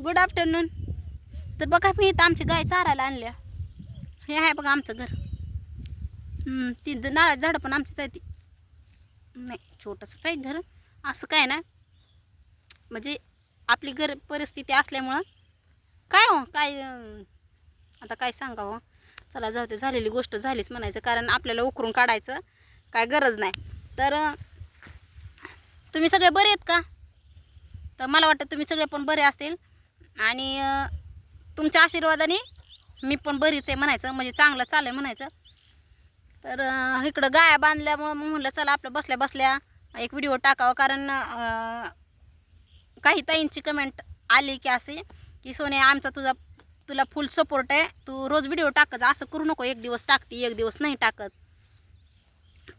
Good afternoon तर बघा मी इथं आमची गाय चारायला आणल्या. हे आहे बघा आमचं घर. ती ज- नारळाची झाडं पण आमचीच आहे ती. नाही छोटंसंच आहे घर. असं काय ना? म्हणजे आपली घर परिस्थिती असल्यामुळं. काय हो? काय आता काय सांगावं हो? चला जाऊ ते झालेली गोष्ट झालीच म्हणायचं. कारण आपल्याला उकरून काढायचं काय गरज नाही. तर तुम्ही सगळे बरे आहेत का? तर मला वाटतं तुम्ही सगळे पण बरे असतील. आणि तुमच्या आशीर्वादाने मी पण बरीच आहे म्हणायचं म्हणजे चांगलं चाललं म्हणायचं. तर इकडं गाया बांधल्यामुळं मग म्हणलं चला आपलं बसल्या बसल्या एक व्हिडिओ टाकावा. कारण काही ताईंची कमेंट आली की असे की सोने आमचा तुझा तुला फुल सपोर्ट आहे. तू रोज व्हिडिओ टाकत असं करू नको. एक दिवस टाकते एक दिवस नाही टाकत.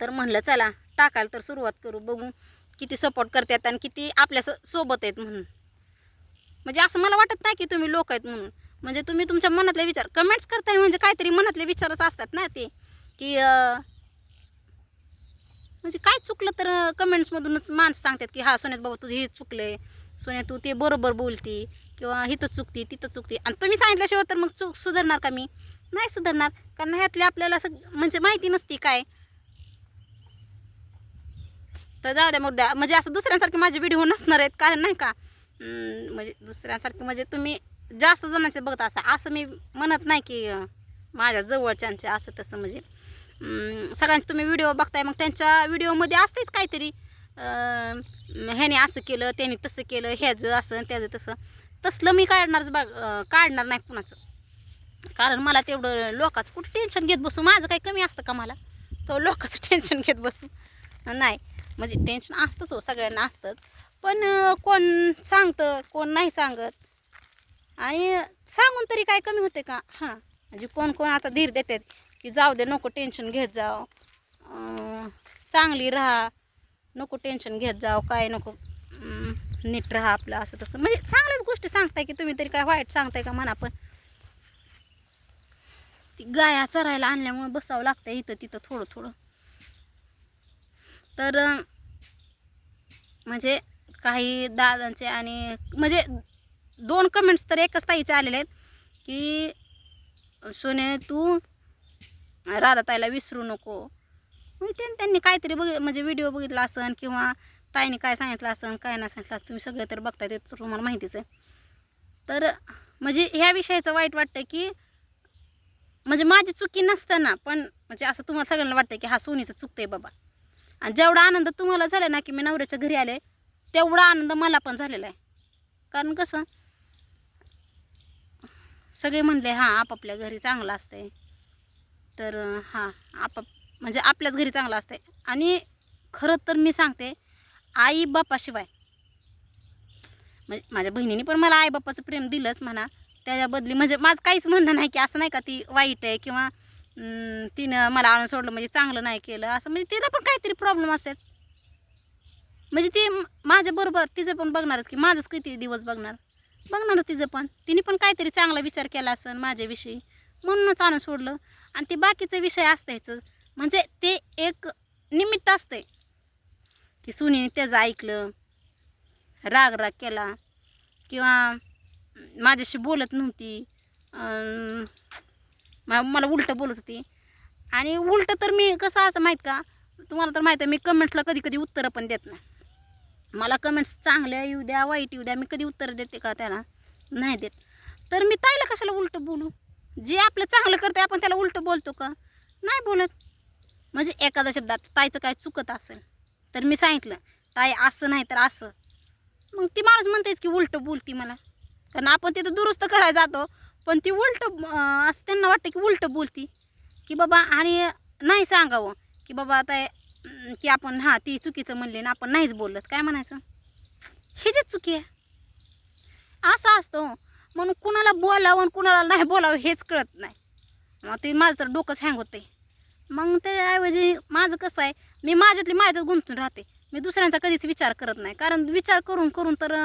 तर म्हणलं चला टाकायला तर सुरुवात करू. बघू किती सपोर्ट करतात आणि किती आपल्यासोबत आहेत म्हणून. म्हणजे असं मला वाटत नाही की तुम्ही लोक आहेत म्हणून. म्हणजे तुम्ही तुमच्या मनातले विचार कमेंट्स करताय म्हणजे काहीतरी मनातले विचारच असतात ना ते. की म्हणजे काय चुकलं तर कमेंट्समधूनच माणसं सांगतात की हा सोन्यात बाबा तुझं हे आहे सोन्या तू ते बरोबर बोलती किंवा इथं चुकती तिथं चुकती. आणि तुम्ही सांगितल्याशिवाय तर मग चूक सुधारणार का मी? नाही सुधारणार. कारण ह्यातले आपल्याला असं म्हणजे माहिती नसती काय. तर जाऊ द्या मग द्या म्हणजे असं दुसऱ्यांसारखे माझे व्हिडिओ नसणार आहेत. कारण नाही का? म्हणजे दुसऱ्यांसारखं म्हणजे तुम्ही जास्त जणांचे बघत असता. असं मी म्हणत नाही की माझ्या जवळच्यांचे असं तसं म्हणजे सगळ्यांचे तुम्ही व्हिडिओ बघताय मग त्यांच्या व्हिडिओमध्ये असतेच काहीतरी ह्याने असं केलं त्याने तसं केलं ह्याचं असं त्याचं तसं. तसलं मी काढणारच बघ काढणार नाही कुणाचं. कारण मला तेवढं लोकांचं कुठं टेन्शन घेत बसू? माझं काही कमी असतं का मला? तो लोकांचं टेन्शन घेत बसू? नाही. म्हणजे टेन्शन असतंच हो सगळ्यांना असतंच. पण कोण सांगतं कोण नाही सांगत. आणि सांगून तरी काय कमी होते का? हां. म्हणजे कोण कोण आता धीर देतात की जाऊ दे नको टेन्शन घेत जाव. चांगली राहा. नको टेन्शन घेत जाव. काय नको नीट राहा आपलं असं तसं. म्हणजे चांगल्याच गोष्टी सांगताय की तुम्ही तरी काय वाईट सांगताय का म्हणा पण. ती गाया चरायला आणल्यामुळे बसावं लागतं इथं तिथं थोडं थोडं. तर म्हणजे काही दादांचे आणि म्हणजे दोन कमेंट्स तर एकच ताईचे आलेले आहेत की सोने तू राधा ताईला विसरू नको. मग त्यांनी काहीतरी बघ म्हणजे व्हिडिओ बघितला असन किंवा ताईने काय सांगितलं असन काय नाही सांगितलं तुम्ही सगळे तर बघताय ते तर तुम्हाला माहितीच आहे. तर म्हणजे ह्या विषयाचं वाईट वाटतं की म्हणजे माझी चुकी नसताना पण म्हणजे असं तुम्हाला सगळ्यांना वाटतं की हा सोनीचं चुकतंय बाबा. आणि जेवढा आनंद तुम्हाला झाला ना की मी नवऱ्याच्या घरी आले तेवढा आनंद मला पण झालेला आहे. कारण कसं सगळे म्हणले हां आपापल्या घरी चांगलं असतंय. तर हां आपाप म्हणजे आपल्याच घरी चांगलं असतंय. आणि खरं तर मी सांगते आई बापाशिवाय म्हणजे माझ्या बहिणीने पण मला आई बापाचं प्रेम दिलंच म्हणा त्याच्या बदली म्हणजे माझं काहीच म्हणणं नाही की असं नाही का ती वाईट आहे किंवा तिनं मला आणून सोडलं म्हणजे चांगलं नाही केलं असं म्हणजे तिला पण काहीतरी प्रॉब्लेम असतात म्हणजे ती माझ्या बरोबर तिचं पण बघणारच की माझंच किती दिवस बघणार. बघणार तिचं पण. तिने पण काहीतरी चांगला विचार केला असेल माझ्याविषयी. म्हणूनच आणून सोडलं. आणि ते बाकीचं विषय असतायचं. म्हणजे ते एक निमित्त असते की सुनीने त्याचं ऐकलं. राग राग केला. किंवा माझ्याशी बोलत नव्हती. मला उलटं बोलत होती. आणि उलटं तर मी कसं असतं माहीत का? तुम्हाला तर माहीत आहे मी कमेंट्सला कधी कधी उत्तरं पण देत नाही. मला कमेंट्स चांगल्या येऊ द्या वाईट येऊ द्या. मी कधी उत्तर देते का त्याला? नाही देत. तर मी ताईला कशाला उलटं बोलू? जे आपलं चांगलं करते आपण त्याला उलटं बोलतो का? नाही बोलत. म्हणजे एखाद्या शब्दात ताईचं काय चुकत असेल तर मी सांगितलं ताई असं नाही तर असं. मग ती माणूस म्हणतेच की उलटं बोलती मला. कारण आपण तिथं दुरुस्त करायला जातो पण ती उलटं असं त्यांना वाटतं की उलटं बोलती. की बाबा आणि नाही सांगावं. की बाबा आता की आपण हां ती चुकीचं म्हणले ना आपण नाहीच बोलत. काय म्हणायचं? हे जे चुकी आहे. असं असतो हो. म्हणून कुणाला बोलावं आणि कुणाला नाही बोलावं हेच कळत नाही. मग ते माझं तर डोकंच हँग होते मग त्याऐवजी माझं कसं आहे? मी माझ्यातली माझ्यातच गुंतून राहते. मी दुसऱ्यांचा कधीच विचार करत नाही. कारण विचार करून करून तर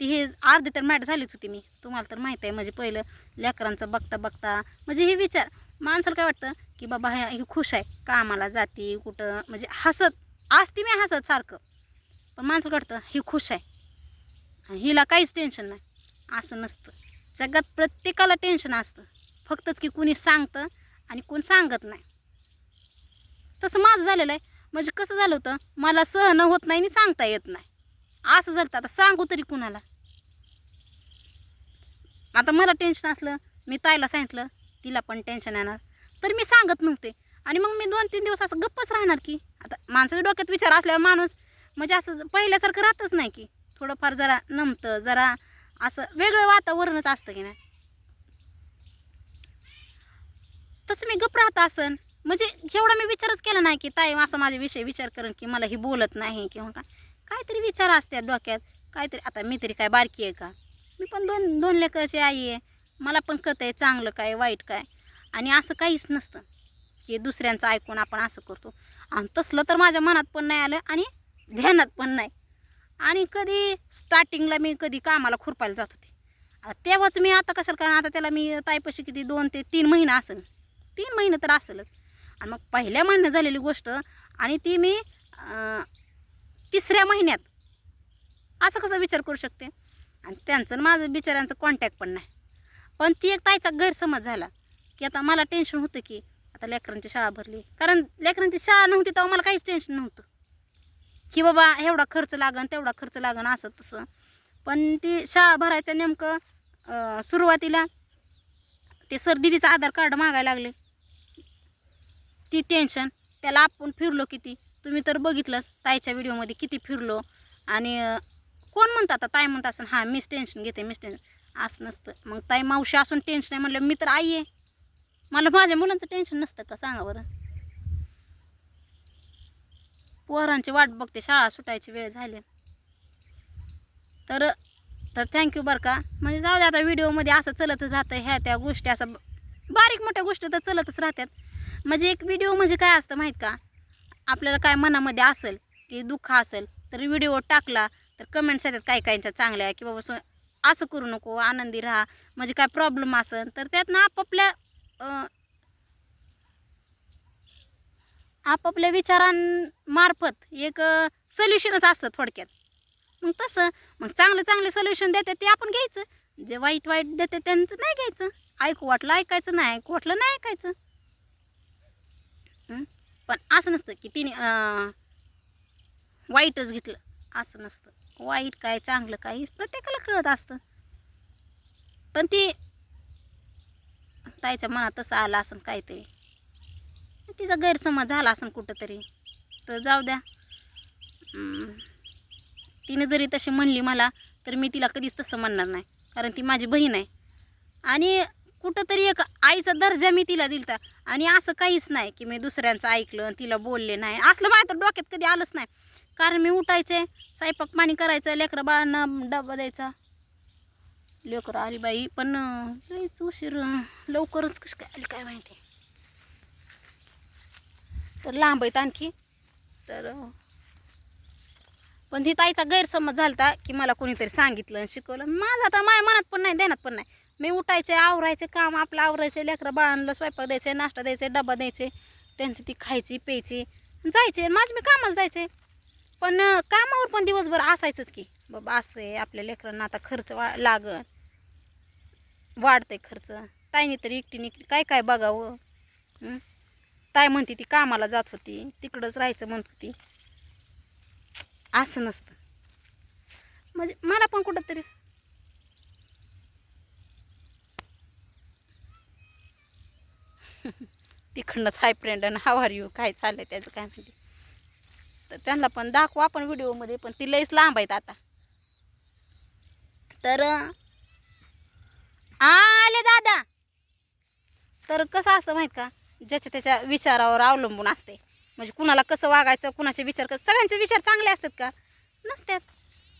ती हे अर्धी तर मॅट झालीच होती मी. तुम्हाला तर माहीत आहे म्हणजे पहिलं लेकरांचं बघता बघता म्हणजे हे विचार माणसाला काय वाटतं की बाबा हे ही खुश आहे कामाला जाती कुठं म्हणजे हसत असते मी हसत सारखं. पण माणसाला वाटतं ही खुश आहे. हिला काहीच टेन्शन नाही. असं नसतं. जगात प्रत्येकाला टेन्शन असतं. फक्तच की कुणी सांगतं आणि कोण सांगत नाही. तसं माझं झालेलं आहे. म्हणजे कसं झालं होतं मला सहन होत नाही आणि सांगता येत नाही. असं झालं तर आता सांगू तरी कुणाला? आता मला टेन्शन असलं मी ताईला सांगितलं तिला पण टेन्शन येणार. तर मी सांगत नव्हते. आणि मग मी दोन तीन दिवस असं गप्पच राहणार की आता माणसाच्या डोक्यात विचार असल्यावर माणूस म्हणजे असं पहिल्यासारखं राहतच नाही की थोडंफार जरा नमतं जरा असं वेगळं वातावरणच असतं की नाही. तसं मी गप राहत असन. म्हणजे एवढा मी विचारच केला नाही की ताई असं माझ्या विषयी विचार करेन की मला ही बोलत नाही किंवा काय. काहीतरी विचार असतात डोक्यात. काहीतरी आता मी तरी काय बारकी आहे का? मी पण दोन दोन लेकराची आई आहे. मला पण कळतं आहे चांगलं काय वाईट काय. आणि असं काहीच नसतं. की दुसऱ्यांचं ऐकून आपण असं करतो. आणि तसलं तर माझ्या मनात पण नाही आलं आणि ध्यानात पण नाही. आणि कधी स्टार्टिंगला मी कधी कामाला खुरपायला जात होते. तेव्हाच मी आता कशाला कारण आता त्याला मी तायपाशी किती दोन ते तीन महिने असेल. तीन महिने तर असेलच. आणि मग पहिल्या महिन्यात झालेली गोष्ट आणि ती मी तिसऱ्या महिन्यात. असं कसं विचार करू शकते? आणि त्यांचं माझं बिचाऱ्यांचं कॉन्टॅक्ट पण नाही. पण ती एक ताईचा गैरसमज झाला. की आता मला टेन्शन होतं की आता लेकरांची शाळा भरली. कारण लेकरांची शाळा नव्हती तेव्हा मला काहीच टेन्शन नव्हतं. की बाबा एवढा खर्च लागन तेवढा खर्च लागन असं तसं. पण ती शाळा भरायच्या नेमकं सुरुवातीला ते सर दिदीचं आधार कार्ड मागायला लागले. ती टेन्शन त्याला आपण फिरलो किती? तुम्ही तर बघितलंच ताईच्या व्हिडिओमध्ये किती फिरलो. आणि कोण म्हणतात आता? ताई म्हणत असं हां मीच टेन्शन घेते मीच टेन्शन असं नसतं. मग ताई मावशी असून टेन्शन आहे म्हणलं मी तर आई आहे. मला माझ्या मुलांचं टेन्शन नसतं का? सांगा बरं. पोरांची वाट बघते शाळा सुटायची वेळ झाली. तर तर थँक्यू बरं का. म्हणजे जाऊ दे आता व्हिडिओमध्ये असं चलतच राहतं ह्या त्या गोष्टी असं बारीक मोठ्या गोष्टी तर चलतच राहतात. म्हणजे एक व्हिडिओ म्हणजे काय असतं माहीत का? आपल्याला काय मनामध्ये असेल की दुःख असेल तर व्हिडिओ टाकला तर कमेंट्स येतात काही काहींच्या चांगल्या की बाबा सो असं करू नको आनंदी राहा. म्हणजे काय प्रॉब्लेम असेल तर त्यातनं आपापल्या आपापल्या विचारांमार्फत एक सोल्युशनच असतं थोडक्यात. मग तसं मग चांगलं चांगले सोल्युशन देते ते आपण घ्यायचं. जे वाईट वाईट देते त्यांचं नाही घ्यायचं. ऐकू वाटलं ऐकायचं नाही ऐकू वाटलं नाही ऐकायचं. पण असं नसतं की तिने वाईटच घेतलं. असं नसतं. वाईट काय चांगलं काय प्रत्येकाला कळत असतं. पण ती ताईच्या मनात तसं आलं असं काहीतरी. तिचा गैरसमज झाला असन कुठंतरी. तर जाऊ द्या. तिने जरी तशी म्हणली मला तर मी तिला कधीच तसं म्हणणार नाही. कारण ती माझी बहीण आहे. आणि कुठंतरी एक आईचा दर्जा मी तिला दिलता. आणि असं काहीच नाही की मी दुसऱ्यांचं ऐकलं आणि तिला बोलले नाही. असलं माझ्या तर डोक्यात कधी आलंच नाही. कारण मी उठायचे स्वयंपाक पाणी करायचं लेकरं बाळांना डबा द्यायचा. लेकरं आली बाई पण लईच उशीर लवकरच कशी काय आली काय माहिती. तर लांब आहेत आणखी. तर पण ती ताईचा गैरसमज झालता की मला कोणीतरी सांगितलं आणि शिकवलं. माझं आता माय मनात पण नाही देण्यात पण नाही. मी उठायचे आवरायचे काम आपलं आवरायचे लेकरं बाळांना स्वयंपाक द्यायचे नाश्ता द्यायचे डबा द्यायचे. त्यांची ती खायची प्यायची जायचे माझं माझे मी कामाला जायचे. पण कामावर पण दिवसभर असायचंच की. बाबा असं आहे आपल्या लेकरांना आता खर्च वा लागन. वाढतंय खर्च. ताईने तरी एकटीने एकटी काय काय बघावं? ताई म्हणते ती कामाला जात होती. तिकडंच राहायचं म्हणत होती. असं नसतं. म्हणजे मला पण कुठंतरी तिकडनंच हाय फ्रेंड आणि हाव आर यू काय चाललंय त्याचं काय म्हणते तर त्यांना पण दाखवू आपण व्हिडिओमध्ये पण ती लईच लांब आहेत आता. तर आले दादा. तर कसं असतं माहीत का? ज्याच्या त्याच्या विचारावर अवलंबून असते. म्हणजे कुणाला कसं वागायचं कुणाचे विचार कसं सगळ्यांचे विचार चांगले असतात का? नसतात.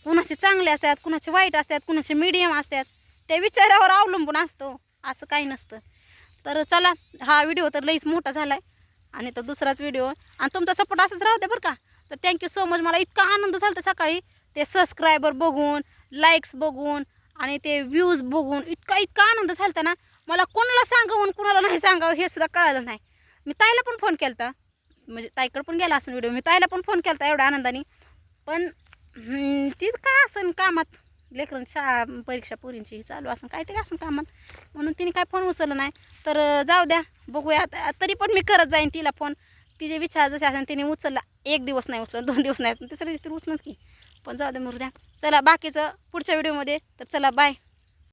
कुणाचे चांगले असतात कुणाचे वाईट असतात कुणाचे मीडियम असतात त्या विचारावर अवलंबून असतो. असं काही नसतं. तर चला हा व्हिडिओ तर लईच मोठा झाला आहे आणि तर दुसराच व्हिडिओ. आणि तुमचा सपोर्ट असंच राहू बरं का. तर थँक्यू सो मच मला इतका आनंद झाला होता सकाळी. ते सबस्क्रायबर बघून लाईक्स बघून आणि ते व्ह्यूज बघून इतका इतका आनंद झाला होता ना. मला कोणाला सांगावं कुणाला नाही सांगावं हे सुद्धा कळालं नाही. मी ताईला पण फोन केला होता म्हणजे ताईकडं पण गेला असं व्हिडिओ मी ताईला पण फोन केला होता एवढ्या आनंदाने. पण तीच काय असन कामात? लेकरांची शाळा परीक्षा पोरींची चालू असं काहीतरी असं कामात. म्हणून तिने काय फोन उचलला नाही. तर जाऊ द्या बघूया. आता तरी पण मी करत जाईन तिला फोन तिचे विचार जसे असेल तिने उचलला. एक दिवस नाही उचलं दोन दिवस नाही तिसऱ्या दिवशी तर उचलच की. पण जाऊ दे मुर्द्या चला बाकीचं पुढच्या व्हिडिओमध्ये तर चला बाय